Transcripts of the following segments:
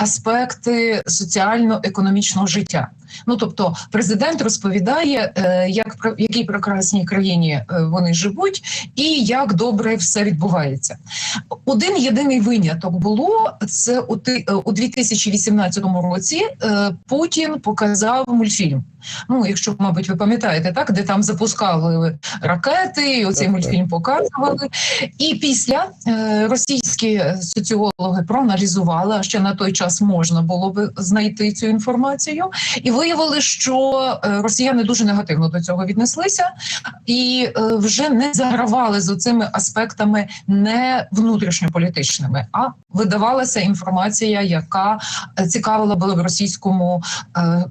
аспекти соціально-економічного життя. Ну тобто, президент розповідає, е, як в якій прекрасній країні е, вони живуть, і як добре все відбувається. Один єдиний виняток було це у ти е, у 2018 році. Путін показав мультфільм. Ну, якщо, мабуть, ви пам'ятаєте, так де там запускали ракети, і оцей мультфільм показували. І після е, російські соціологи проаналізували, а ще на той час можна було би знайти цю інформацію, і виявили, що е, росіяни дуже негативно до цього віднеслися і е, вже не загравали з оцими аспектами не внутрішньополітичними, а видавалася інформація, яка цікавила була б російському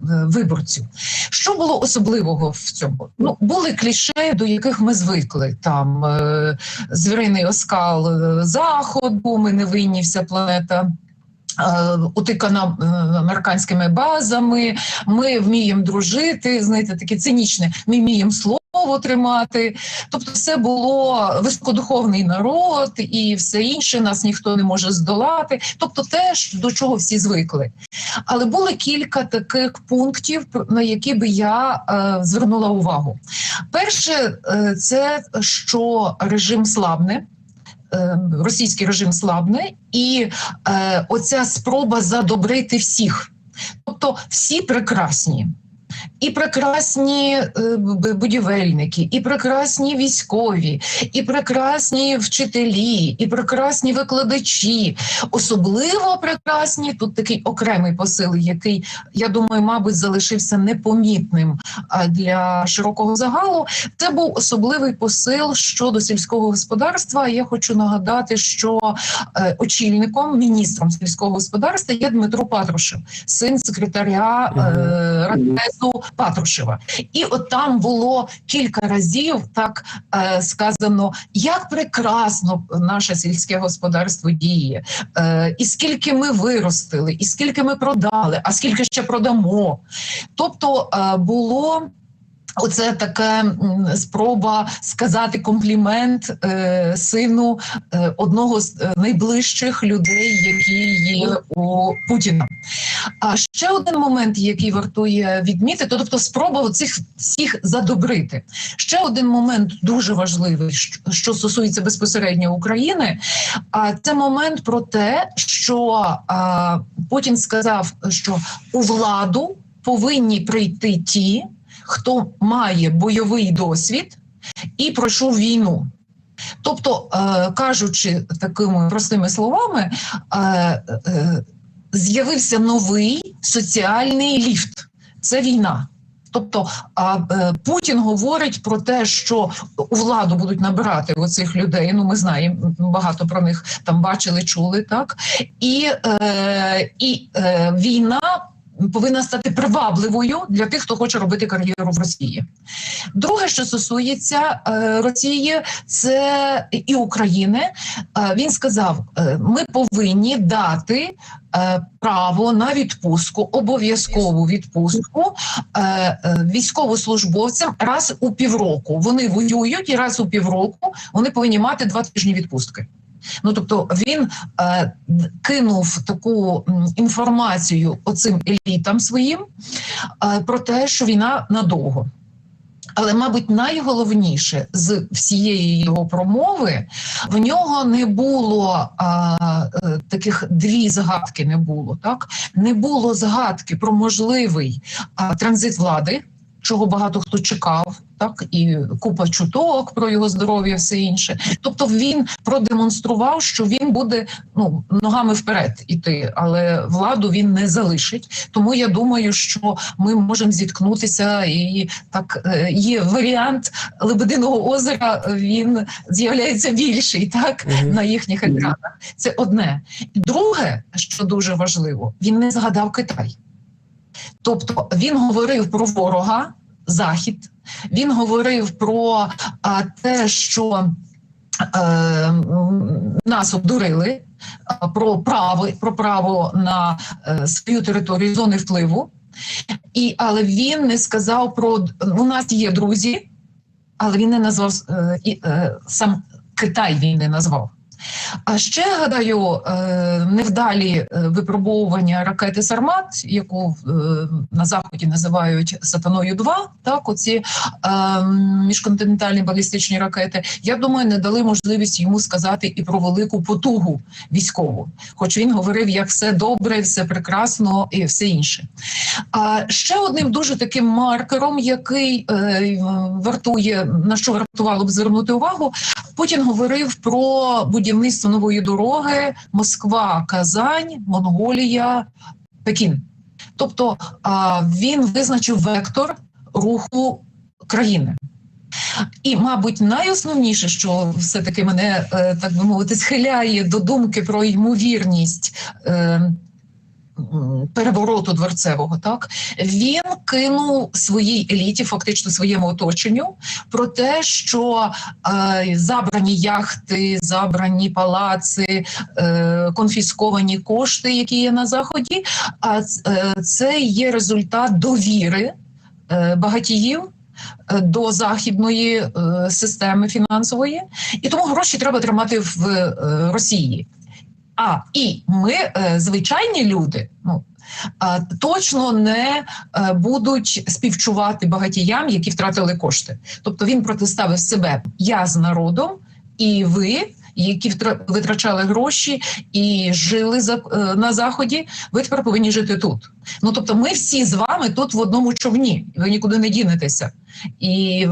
виборцю. Що було особливого в цьому? Ну були кліше, до яких ми звикли там е, звіриний оскал е, заходу, ми не винні вся планета. Е, утикана е, американськими базами, ми вміємо дружити. знаєте, таке цинічне. Ми вміємо слово тримати. Тобто, все було високодуховний народ і все інше. Нас ніхто не може здолати. Тобто, теж до чого всі звикли. Але було кілька таких пунктів, на які би я е, звернула увагу. Перше, е, це що режим слабне. Е, російський режим слабне, і е, оця спроба задобрити всіх, тобто всі прекрасні і прекрасні е, будівельники, і прекрасні військові, і прекрасні вчителі, і прекрасні викладачі. Особливо прекрасні тут такий окремий посил, який я думаю, мабуть, залишився непомітним для широкого загалу. Це був особливий посил щодо сільського господарства. Я хочу нагадати, що е, очільником міністром сільського господарства є Дмитро Патрушев, син секретаря е, Радбезу Патрушева. І от там було кілька разів так е, сказано, як прекрасно наше сільське господарство діє, е, і скільки ми виростили, і скільки ми продали, а скільки ще продамо. Тобто е, було. Оце така спроба сказати комплімент е, сину е, одного з е, найближчих людей, які є у Путіна. А ще один момент, який вартує відмітити, тобто спроба цих всіх задобрити. Ще один момент дуже важливий, що стосується безпосередньо України. А це момент про те, що а, Путін сказав, що у владу повинні прийти ті хто має бойовий досвід і пройшов війну. Тобто, е, кажучи такими простими словами, е, е, з'явився новий соціальний ліфт це війна. Тобто Путін говорить про те, що у владу будуть набирати оцих людей. Ну, ми знаємо, багато про них там бачили, чули так, і і війна повинна стати привабливою для тих, хто хоче робити кар'єру в Росії. Друге, що стосується е, Росії, це і України. Е, він сказав: е, ми повинні дати. Право на відпустку, обов'язкову відпустку військовослужбовцям раз у півроку. Вони воюють і раз у півроку вони повинні мати два тижні відпустки. Ну тобто він е, кинув таку інформацію оцим елітам своїм е, про те, що війна надовго. Але, мабуть, найголовніше з всієї його промови в нього не було а, е, таких дві згадки. Не було так, не було згадки про можливий а, транзит влади чого багато хто чекав, так і купа чуток про його здоров'я, все інше. Тобто він продемонстрував, що він буде ну ногами вперед іти, але владу він не залишить. Тому я думаю, що ми можемо зіткнутися, і так е, є варіант Лебединого озера. Він з'являється більший, так угу. на їхніх екранах. Це одне. Друге, що дуже важливо, він не згадав Китай. Тобто він говорив про ворога захід, він говорив про а, те, що е, нас обдурили, про право про право на е, свою територію зони впливу, і але він не сказав про у нас є друзі, але він не назвав е, е, сам Китай. Він не назвав. А ще гадаю, е, невдалі е, випробовування ракети Сармат, яку е, на заході називають Сатаною 2 так оці міжконтинентальні балістичні ракети. Я думаю, не дали можливість йому сказати і про велику потугу військову, хоч він говорив, як все добре, все прекрасно і все інше. А ще одним дуже таким маркером, який вартує на що вартувало б звернути увагу, Путін говорив про будівництво нової дороги Москва, Казань, Монголія, Пекін. Тобто він визначив вектор руху країни. І, мабуть, найосновніше, що все-таки мене е, так би мовити, схиляє до думки про ймовірність. Перевороту дворцевого, так він кинув своїй еліті, фактично своєму оточенню, про те, що е, забрані яхти, забрані палаци, е, конфісковані кошти, які є на заході. А е, це є результат довіри е, багатіїв. е, До західної е, системи фінансової, і тому гроші треба тримати в е, Росії. А і ми, е, звичайні люди, ну точно не е, будуть співчувати багатіям, які втратили кошти. Тобто він протиставив себе я з народом, і ви, які витрачали гроші і жили за, е, на заході, ви тепер повинні жити тут. Ну тобто, ми всі з вами тут в одному човні, ви нікуди не дінетеся. І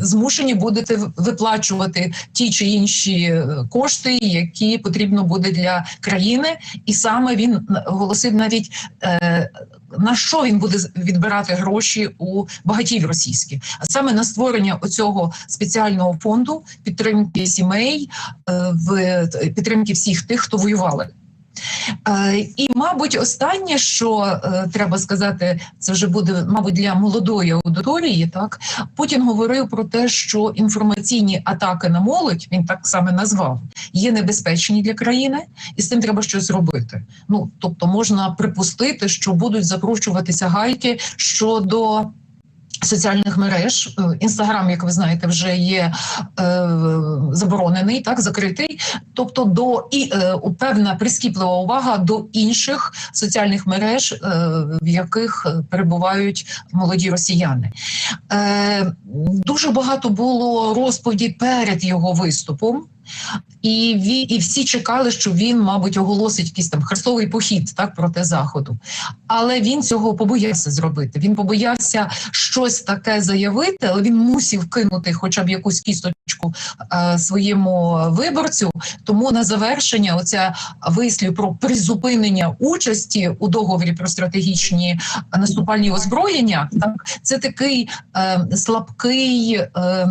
змушені будете виплачувати ті чи інші е, кошти, які потрібно буде для країни, і саме він оголосив навіть е, на що він буде відбирати гроші у багатів російських, а саме на створення оцього спеціального фонду підтримки сімей, е, в підтримки всіх тих, хто воювали. Е, І, мабуть, останнє, що е, треба сказати, це вже буде, мабуть, для молодої аудиторії. Так Путін говорив про те, що інформаційні атаки на молодь він так саме назвав, є небезпечні для країни, і з цим треба щось робити. Ну тобто, можна припустити, що будуть закручуватися гайки щодо. Соціальних мереж інстаграм, як ви знаєте, вже є е, заборонений, так закритий. Тобто, до і е, певна прискіплива увага до інших соціальних мереж, е, в яких е, перебувають молоді росіяни. Е, дуже багато було розповідей перед його виступом. І ві, і всі чекали, що він, мабуть, оголосить якийсь там хрестовий похід так проти заходу. Але він цього побоявся зробити. Він побоявся щось таке заявити, але він мусів кинути хоча б якусь кісточку е, своєму виборцю. Тому на завершення, оця вислів про призупинення участі у договорі про стратегічні наступальні озброєння, так це такий е, слабкий, е,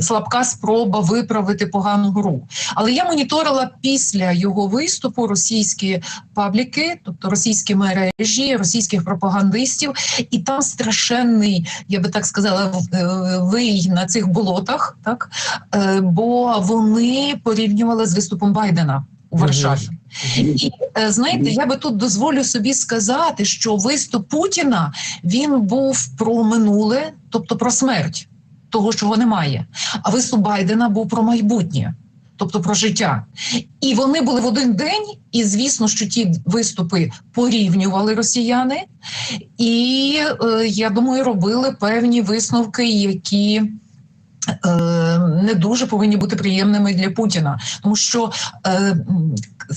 слабка спроба виправити погану гру. Але я моніторила після його виступу російські пабліки, тобто російські мережі, російських пропагандистів, і там страшенний, я би так сказала, е, вий на цих болотах, так Е, бо вони порівнювали з виступом Байдена у Варшаві. І е, знаєте, я би тут дозволю собі сказати, що виступ Путіна він був про минуле, тобто про смерть того, чого немає. А виступ Байдена був про майбутнє. Тобто про життя, і вони були в один день. І звісно, що ті виступи порівнювали росіяни, і е, я думаю, робили певні висновки, які не дуже повинні бути приємними для Путіна, тому що е,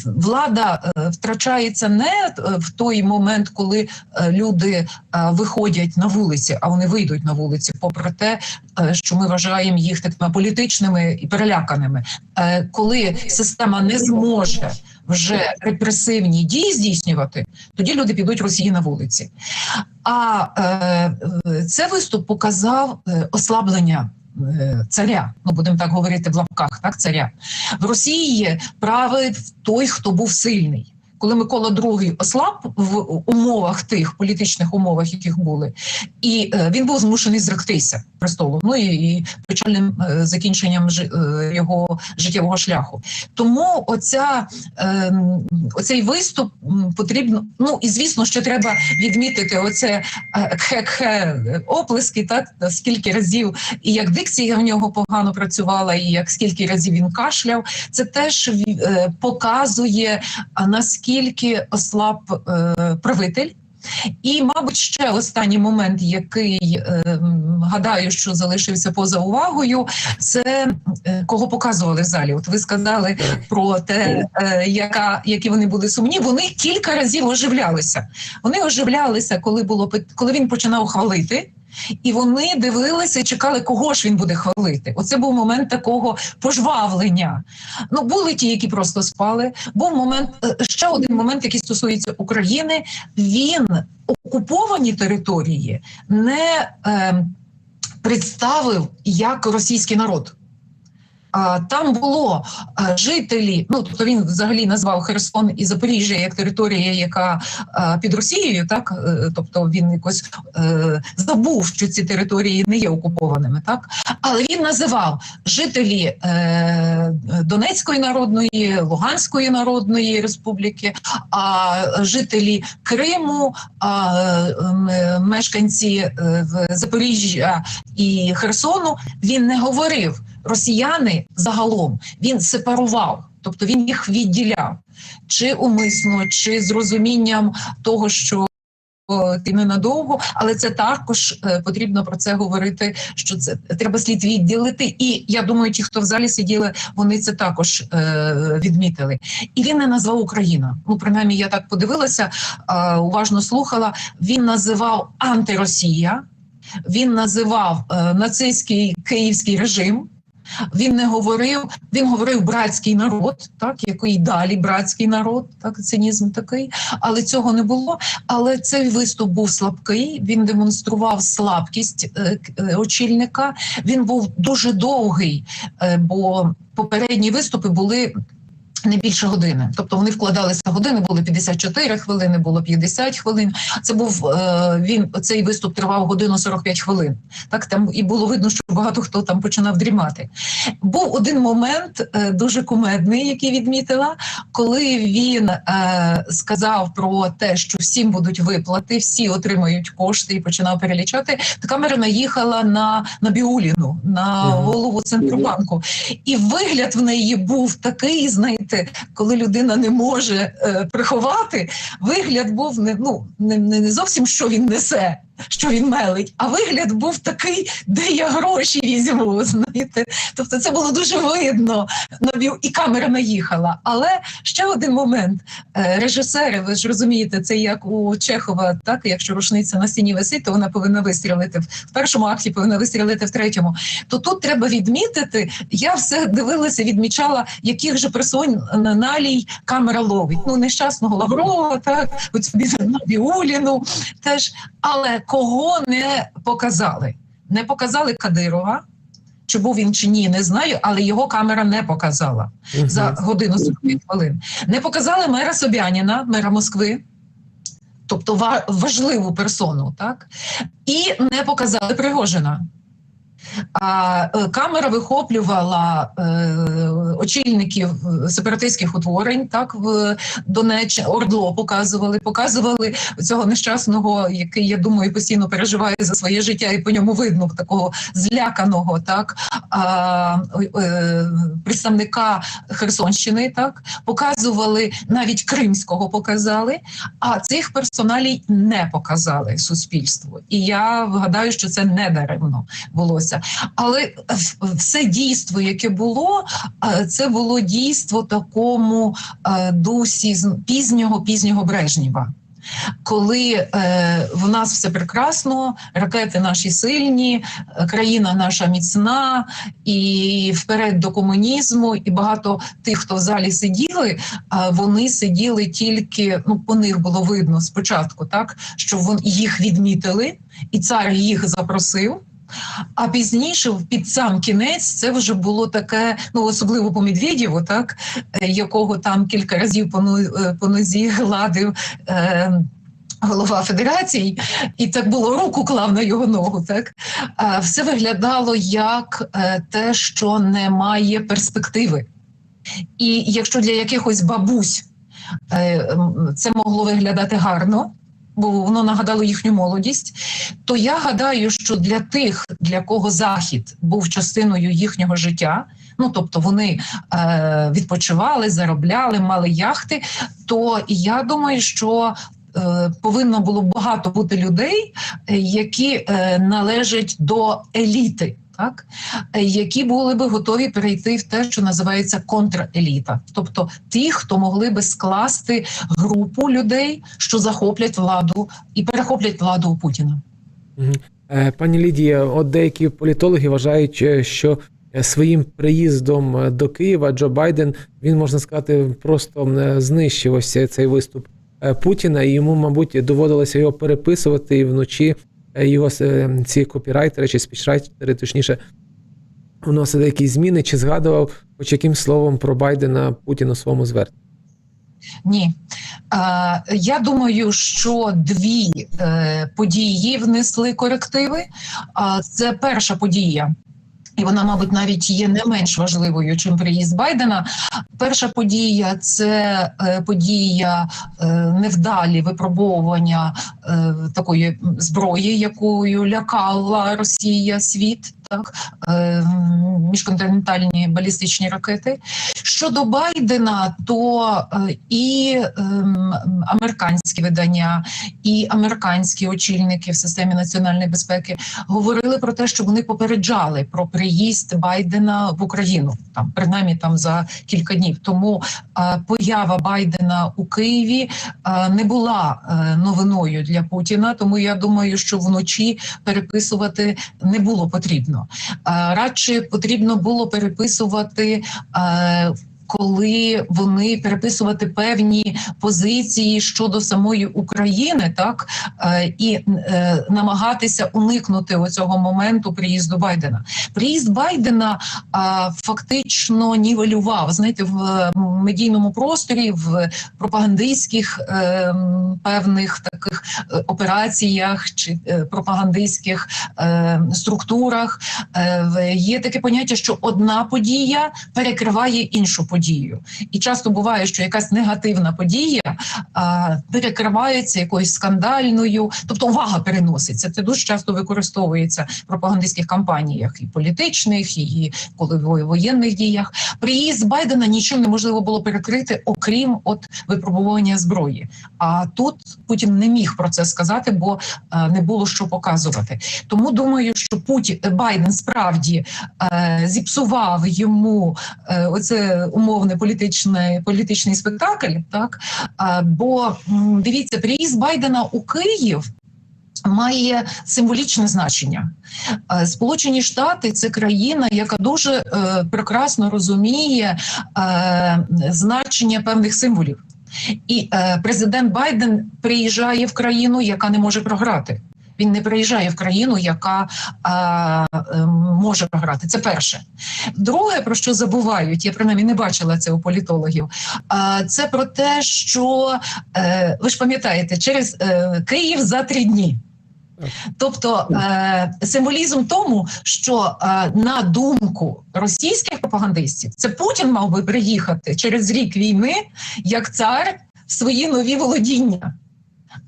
влада е, втрачається не е, в той момент, коли е, люди е, виходять на вулиці, а вони вийдуть на вулиці, попри те, е, що ми вважаємо їх такими політичними і переляканими. Е, Коли система не зможе вже репресивні дії здійснювати, тоді люди підуть Росії на вулиці. А е, е, це виступ показав е, ослаблення. Е, Царя, ну будемо так говорити в лапках, так царя в Росії правив той, хто був сильний. Коли Микола II ослаб в умовах тих політичних умовах, яких були, і е, він був змушений зректися престолу. Ну і, і печальним е, закінченням е, його життєвого шляху. Тому оця оцей виступ потрібно. Ну і звісно, що треба відмітити оце кхе-кхе оплески, так скільки разів і як дикція в нього погано працювала, і як скільки разів він кашляв. Це теж показує а, наскільки ослаб е, правитель. І, мабуть, ще останній момент, який е, гадаю, що залишився поза увагою, це е, кого показували в залі. От ви сказали про те, е, яка які вони були сумні. Вони кілька разів оживлялися. Вони оживлялися, коли було коли він починав хвалити. І вони дивилися і чекали, кого ж він буде хвалити. Оце був момент такого пожвавлення. Ну були ті, які просто спали. Був момент е, ще один момент, який стосується України. Він окуповані території не е, представив як російський народ. Там було жителі, ну тобто він взагалі назвав Херсон і Запоріжжя як територія, яка під Росією, так Е, тобто він якось е, забув, що ці території не є окупованими, так але він називав жителі е, Донецької народної, Луганської народної республіки, а жителі Криму, а мешканці Запоріжжя і Херсону. Він не говорив росіяни загалом. Він сепарував, тобто він їх відділяв чи умисно, чи з розумінням того, що. Ти ненадовго, але це також е, потрібно про це говорити. Що це треба слід відділити. І я думаю, ті, хто в залі сиділи, вони це також е, відмітили. І він не назвав Україна. Ну принаймні, я так подивилася, е, уважно слухала. Він називав антиросія, він називав е, нацистський київський режим. Він не говорив, він говорив братський народ, так який далі братський народ, так цинізм такий, але цього не було. Але цей виступ був слабкий. Він демонстрував слабкість е, е, очільника. Він був дуже довгий, е, бо попередні виступи були. Не більше години, тобто вони вкладалися години, були 54 хвилини, було 50 хвилин. Це був е, він. Цей виступ тривав годину 45 хвилин. Так там і було видно, що багато хто там починав дрімати. Був один момент е, дуже кумедний, який відмітила, коли він е, сказав про те, що всім будуть виплати, всі отримають кошти і починав перелічати. То камера наїхала на, на Біуліну, на голову центробанку. І вигляд в неї був такий, знаєте, коли людина не може е, приховати, вигляд був не, ну, не не зовсім що він несе. Що він мелить, а вигляд був такий, де я гроші візьму. Знаєте, тобто це було дуже видно. І камера наїхала. Але ще один момент: Е, режисери, ви ж розумієте, це як у Чехова, так якщо рушниця на стіні висить, то вона повинна вистрілити в першому акті, повинна вистрілити в третьому. То тут треба відмітити. Я все дивилася, відмічала, яких же персоналій камера ловить. Ну нещасного Лаврова, так оцю Біуліну теж. Але кого не показали? Не показали Кадирова. Чи був він чи ні, не знаю, але його камера не показала Мгм. за годину 45 хвилин. Не показали мера Собяніна, мера Москви, тобто важливу персону, так? І не показали Пригожина. А е, камера вихоплювала е, очільників е, сепаратистських утворень, так в Донеччині, Ордло показували, показували цього нещасного, який я думаю постійно переживає за своє життя, і по ньому видно такого зляканого, так представника Херсонщини, так показували навіть кримського показали, а цих персоналій не показали суспільству. І я вгадаю, що це не даремно булося. Але все дійство, яке було, е, це було дійство такому е, дусі пізнього пізнього Брежнєва. Коли е, в нас все прекрасно, ракети наші сильні, е, країна наша міцна, і вперед до комунізму, і багато тих, хто в залі сиділи, а вони сиділи тільки ну по них було видно спочатку, так що вон їх відмітили, і цар їх запросив. А пізніше, під сам кінець, це вже було таке, ну особливо по Медведєву, так е, якого там кілька разів по, е, по нозі гладив. Е, Голова федерації, і так було руку клав на його ногу. Так все виглядало як е, те, що не має перспективи. І якщо для якихось бабусь це могло виглядати гарно, бо воно нагадало їхню молодість, то я гадаю, що для тих, для кого захід був частиною їхнього життя, ну тобто вони е, відпочивали, заробляли, мали яхти, то я думаю, що е, повинно було багато бути людей, е, які е, належать до еліти. Так, е, які були би готові перейти в те, що називається контреліта, тобто ті, хто могли би скласти групу людей, що захоплять владу і перехоплять владу у Путіна. Е, Пані Лідія, от деякі політологи вважають, е, що своїм приїздом до Києва Джо Байден він можна сказати просто знищив ось цей- виступ Путіна, і йому, мабуть, доводилося його переписувати і вночі його е, ці копірайтери чи спічрайтери, точніше, вносили якісь зміни, чи згадував хоч яким словом про Байдена Путін у своєму зверненні. Ні. Е, я думаю, що дві е, події внесли корективи. Це перша подія. І вона, мабуть, навіть є не менш важливою, чим приїзд Байдена. Перша подія це е, подія е, невдалі випробовування е, такої зброї, якою лякала Росія світ, так е, міжконтинентальні балістичні ракети. Щодо Байдена, то е, і ем, американські видання, і американські очільники в системі національної безпеки говорили про те, що вони попереджали про приїзд Байдена в Україну, там принаймні там за кілька днів. Тому е, поява Байдена у Києві не була новиною для Путіна. Тому я думаю, що вночі переписувати не було потрібно. Е, радше потрібно було переписувати. Е, коли вони переписувати певні позиції щодо самої України, так е, і е, намагатися уникнути оцього моменту приїзду Байдена. Приїзд Байдена фактично нівелював знаєте, в медійному просторі, в пропагандистських е, певних таких е, операціях чи е, пропагандистських е, структурах е, є таке поняття, що одна подія перекриває іншу подію. І часто буває, що якась негативна подія а, перекривається якоюсь скандальною, тобто увага переноситься. Це дуже часто використовується в пропагандистських кампаніях і політичних, і коли в воєнних діях. Приїзд Байдена нічим неможливо було перекрити, окрім от випробування зброї. А тут Путін не міг про це сказати, бо е, не було що показувати. Тому думаю, що Путін Байден справді е, зіпсував йому е, оце умовне політичне політичний спектакль. Так бо дивіться, приїзд Байдена у Київ. Має символічне значення. Сполучені Штати це країна, яка дуже е, прекрасно розуміє е, значення певних символів. І е, президент Байден приїжджає в країну, яка не може програти. Він не приїжджає в країну, яка е, е, може програти. Це перше. Друге, про що забувають, я принаймні не бачила це у політологів. е, це про те, що е, ви ж пам'ятаєте, через е, Київ за три дні. Тобто е, символізм тому, що е, на думку російських пропагандистів, це Путін мав би приїхати через рік війни як цар в свої нові володіння,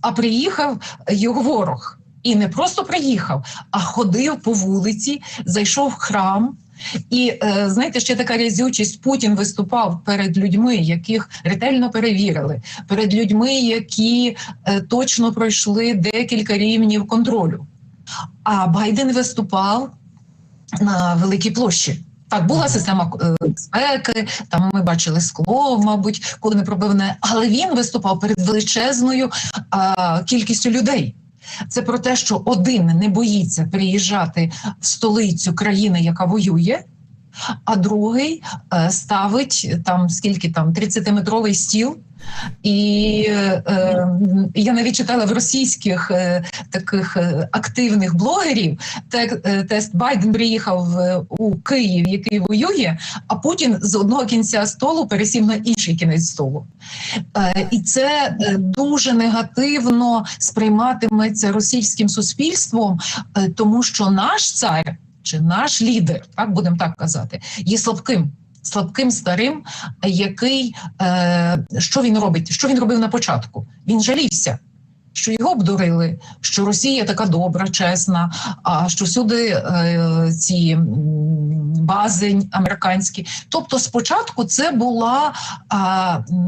а приїхав його ворог. І не просто приїхав, а ходив по вулиці, зайшов в храм. І е, знаєте, ще така різючість. Путін виступав перед людьми, яких ретельно перевірили, перед людьми, які е, точно пройшли декілька рівнів контролю. А Байден виступав на великій площі. Так, була система е, безпеки, там ми бачили скло, мабуть, коли не пробивне, але він виступав перед величезною а, кількістю людей. Це про те, що один не боїться приїжджати в столицю країни, яка воює, а другий е, ставить там скільки там 30-метровий стіл І е, я навіть читала в російських е, таких е, активних блогерів те, е, тест Байден приїхав у Київ, який воює, а Путін з одного кінця столу пересів на інший кінець столу. Е, і це е, дуже негативно сприйматиметься російським суспільством, е, тому що наш цар чи наш лідер, так будемо так казати, є слабким. Слабким старим, який е, що він робить? Що він робив на початку? Він жалівся, що його обдурили, що Росія така добра, чесна, а що всюди е, ці бази американські. Тобто, спочатку це була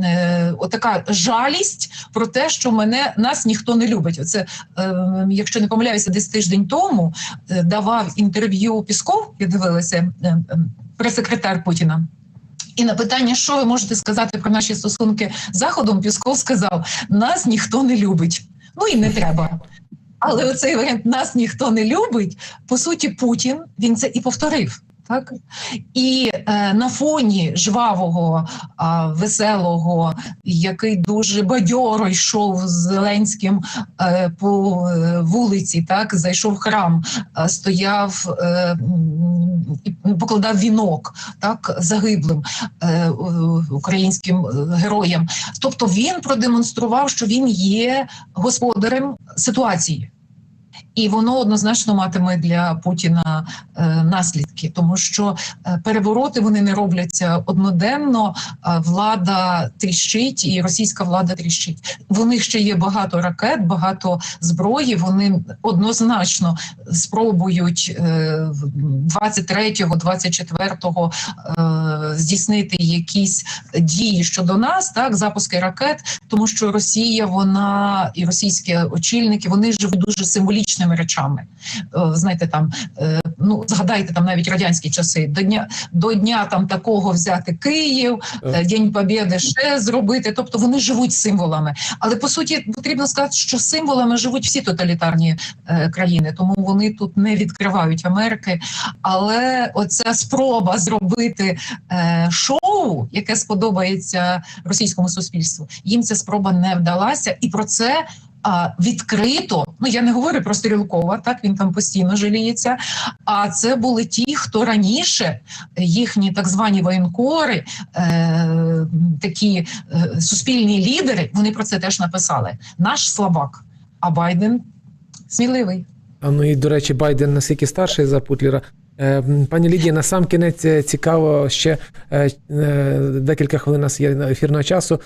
е, отака жалість про те, що мене нас ніхто не любить. Оце, е, якщо не помиляюся, десь тиждень тому е, давав інтерв'ю Пісков, я дивилася, е, е, прес-секретар Путіна. І на питання, що ви можете сказати про наші стосунки з Заходом, Пісков сказав: нас ніхто не любить. Ну і не треба. Але оцей варіант нас ніхто не любить. По суті, Путін він це і повторив. Так і е, на фоні жвавого, а, веселого, який дуже бадьоро йшов з Зеленським е, по е, вулиці, так зайшов в храм, е, стояв е, покладав вінок так загиблим е, українським е, героям. Тобто він продемонстрував, що він є господарем ситуації. І воно однозначно матиме для Путіна е, наслідки, тому що е, перевороти вони не робляться одноденно. а влада тріщить, і російська влада тріщить. В них ще є багато ракет, багато зброї. Вони однозначно спробують е, 23-го, 24-го е, здійснити якісь дії щодо нас, так запуски ракет, тому що Росія, вона і російські очільники вони живуть дуже символічними речами. Е, Знаєте, там е, ну згадайте там навіть радянські часи до дня до дня там такого взяти Київ, е, День Побєди ще зробити. Тобто вони живуть символами. Але по суті потрібно сказати, що символами живуть всі тоталітарні країни, тому вони тут не відкривають Америки. Але оця спроба зробити шоу, яке сподобається російському суспільству, їм ця спроба не вдалася, і про це. Відкрито, ну я не говорю про Стрілкова, так він там постійно жаліється. А це були ті, хто раніше їхні так звані воєнкори, е, такі е, суспільні лідери, вони про це теж написали. Наш слабак, а Байден сміливий. А ну і до речі, Байден наскільки старший за Путлера. Е, м, Пані Лідія, на сам кінець е, цікаво ще е, е, декілька хвилин у нас є ефірного часу.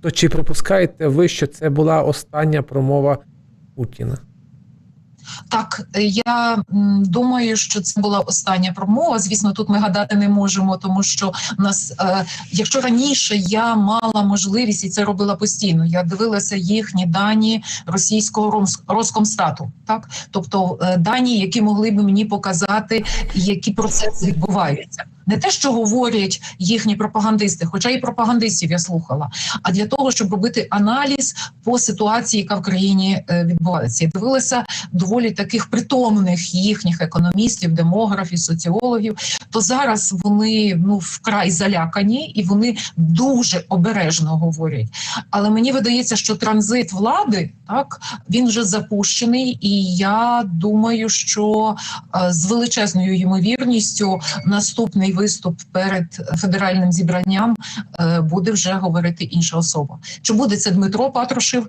То чи пропускаєте ви, що це була остання промова Путіна? Так, я думаю, що це була остання промова. Звісно, тут ми гадати не можемо, тому що в нас, е, якщо раніше я мала можливість і це робила постійно, я дивилася їхні дані російського Роскомстату, так тобто е, дані, які могли б мені показати, які процеси відбуваються. Не те, що говорять їхні пропагандисти, хоча і пропагандистів я слухала, а для того, щоб робити аналіз по ситуації, яка в країні е, відбувається, я дивилася доволі таких притомних їхніх економістів, демографів, соціологів. То зараз вони ну вкрай залякані і вони дуже обережно говорять. Але мені видається, що транзит влади так він вже запущений, і я думаю, що е, з величезною ймовірністю наступний виступ перед федеральним зібранням е, буде вже говорити інша особа. Чи буде це Дмитро Патрушев,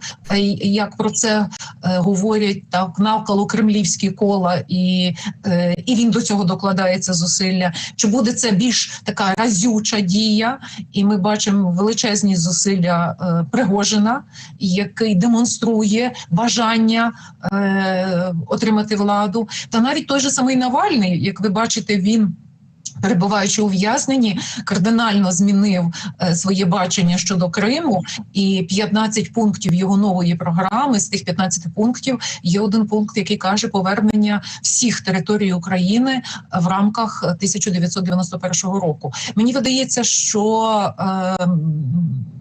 як про це е, говорять так навколо кремлівські кола, і, е, і він до цього докладається зусилля? Чи буде це більш така разюча дія? І ми бачимо величезні зусилля Пригожина, який демонструє бажання отримати владу, та навіть той же самий Навальний, як ви бачите, він. Перебуваючи у в'язненні, кардинально змінив е, своє бачення щодо Криму, і 15 пунктів його нової програми. З тих 15 пунктів є один пункт, який каже повернення всіх територій України в рамках 1991 року. Мені видається, що е,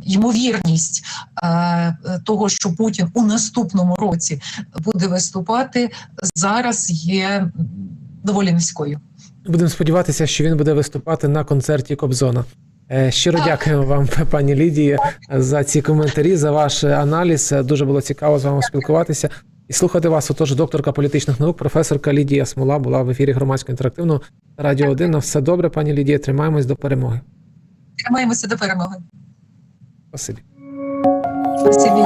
ймовірність е, того, що Путін у наступному році буде виступати, зараз є доволі низькою. Будемо сподіватися, що він буде виступати на концерті Кобзона. Е, Щиро дякуємо вам, пані Лідія, за ці коментарі, за ваш аналіз. Е, Дуже було цікаво з вами спілкуватися і слухати вас. Отож, докторка політичних наук, професорка Лідія Смола була в ефірі громадського інтерактивного радіо 1. На все добре, пані Лідія. Тримаємось до перемоги. Тримаємося до перемоги. Спасибі. Спасибі.